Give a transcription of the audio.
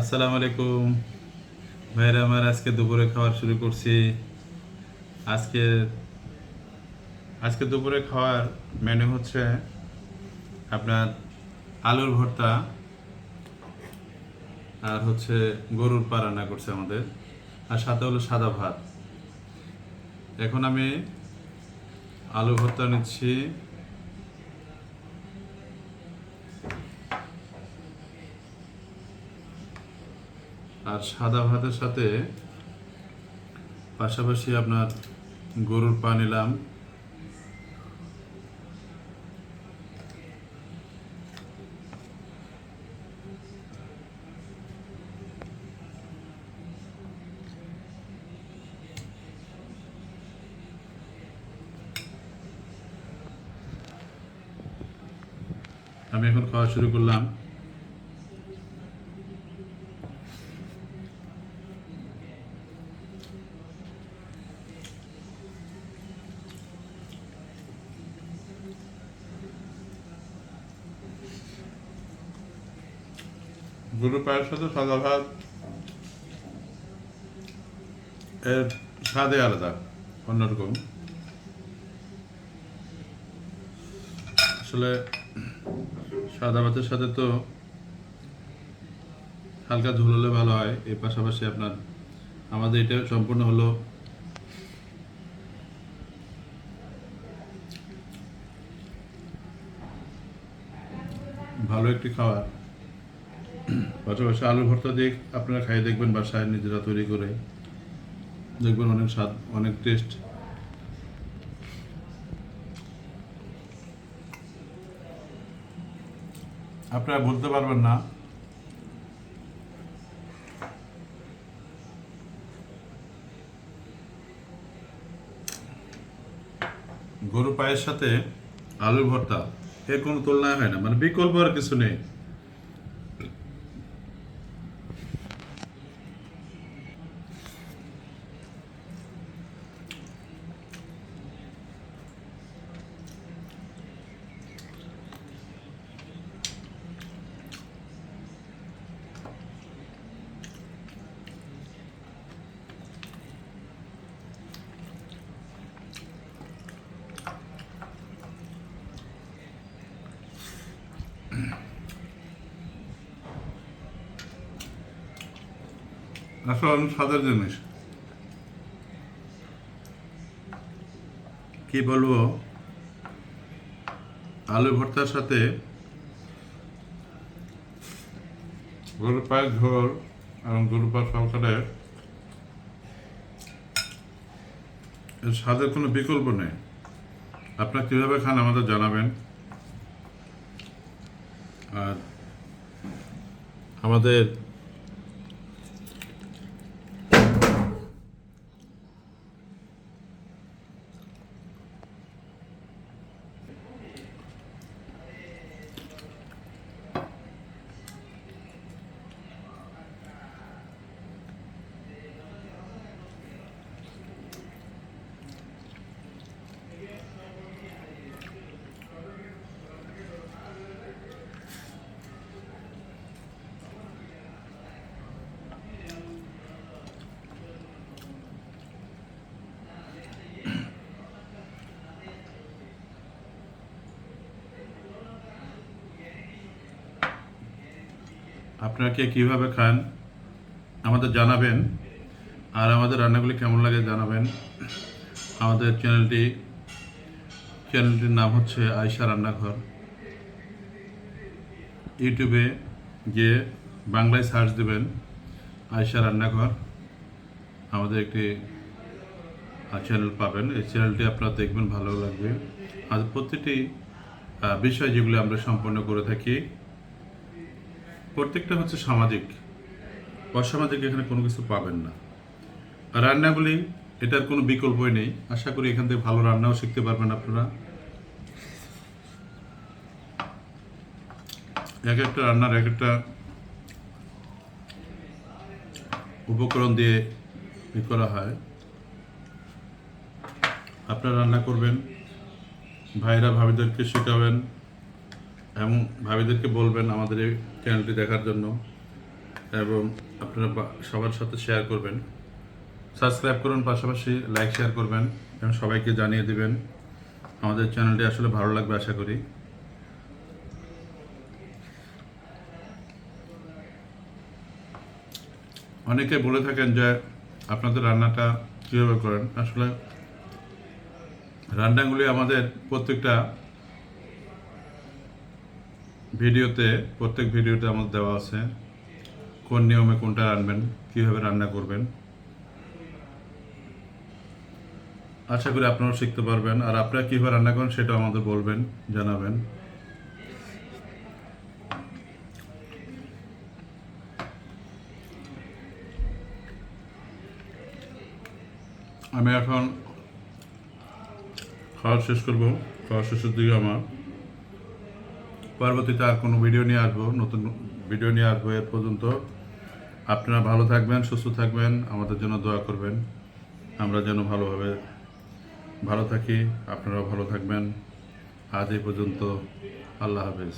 আসসালামু আলাইকুম। ভাইরা, আমার আজকে দুপুরে খাওয়ার শুরু করছি। আজকে আজকে দুপুরে খাওয়ার মেনু হচ্ছে আপনার আলুর ভর্তা আর হচ্ছে গরুর পা রান্না করছে আমাদের। আর সাথে হলো সাদা ভাত। এখন আমি আলু ভর্তা নিচ্ছি। আর সাদা ভাতের সাথে পাশাপাশি আপনার গরুর পা নিলাম। আমি এখন খাওয়া শুরু করলাম। গরু পায়ের সাথে সাদা ভাত, এর স্বাদে আলাদা, অন্যরকম। আসলে সাদা ভাতের সাথে তো হালকা ঝোল হলে ভালো হয়, এর পাশাপাশি আপনার আমাদের এটা সম্পূর্ণ হলো ভালো একটি খাবার। পাশাপাশি আলু ভর্তা দিয়ে আপনারা খাই দেখবেন বাসায় নিজেরা তৈরি করে। দেখবেন অনেক স্বাদ, অনেক টেস্ট আপনারা বলতে পারবেন না। গরু পায়ের সাথে আলু ভর্তা, এর কোনো তুলনায় হয় না। মানে বিকল্প আর কিছু নেই। আসল স্বাদের জিনিস। কি বলব? আলু ভর্তার সাথে গরু পায়ের ঝোল এবং গরু পায়ের এর স্বাদের কোনো বিকল্প নেই। আপনারা কীভাবে খান আমাদের জানাবেন। আর আমাদের আপনারা কে কীভাবে খান, আমাদের জানাবেন, আর আমাদের রান্নাগুলি কেমন লাগে জানাবেন। আমাদের চ্যানেলটি, চ্যানেলটির নাম হচ্ছে আয়সা রান্নাঘর। ইউটিউবে গিয়ে বাংলায় সার্চ দেবেন আয়সা রান্নাঘর। আমাদের একটি চ্যানেল পাবেন। এই চ্যানেলটি আপনারা দেখবেন, ভালো লাগবে। আর প্রতিটি বিষয় যেগুলি আমরা সম্পন্ন করে থাকি প্রত্যেকটা হচ্ছে সামাজিক। অসামাজিক এখানে কোনো কিছু পাবেন না। রান্নাগুলি, এটার কোনো বিকল্পই নেই। আশা করি এখান থেকে ভালো রান্নাও শিখতে পারবেন আপনারা। এক একটা রান্নার এক একটা উপকরণ দিয়ে ই করা হয়। আপনারা রান্না করবেন, ভাইরা ভাবিদেরকে শেখাবেন। এবং ভাবিদেরকে বলবেন আমাদের এই চ্যানেলটি দেখার জন্য এবং আপনারা সবার সাথে শেয়ার করবেন। সাবস্ক্রাইব করুন, পাশাপাশি লাইক শেয়ার করবেন এবং সবাইকে জানিয়ে দিবেন আমাদের চ্যানেলটি আসলে ভালো লাগবে আশা করি। অনেকে বলে থাকেন যে আপনাদের রান্নাটা কীভাবে করেন? আসলে রান্নাগুলি আমাদের প্রত্যেকটা ভিডিওতে, প্রত্যেক ভিডিওতে আমার দেওয়া আছে কোন নিয়মে কোনটা রান্নবেন কীভাবে রান্না করবেন। আশা করি আপনারাও শিখতে পারবেন। আর আপনারা কীভাবে রান্না করেন সেটাও আমাদের বলবেন, জানাবেন। আমি এখন খাওয়া শেষ করব। খাওয়া শেষের দিকে আমার পরবর্তীতে আর কোনো ভিডিও নিয়ে আসব, নতুন ভিডিও নিয়ে আসব এর পর্যন্ত। আপনারা ভালো থাকবেন, সুস্থ থাকবেন, আমাদের জন্য দোয়া করবেন। আমরা যেন ভালোভাবে ভালো থাকি, আপনারাও ভালো থাকবেন। আজ এই পর্যন্ত, আল্লাহ হাফেজ।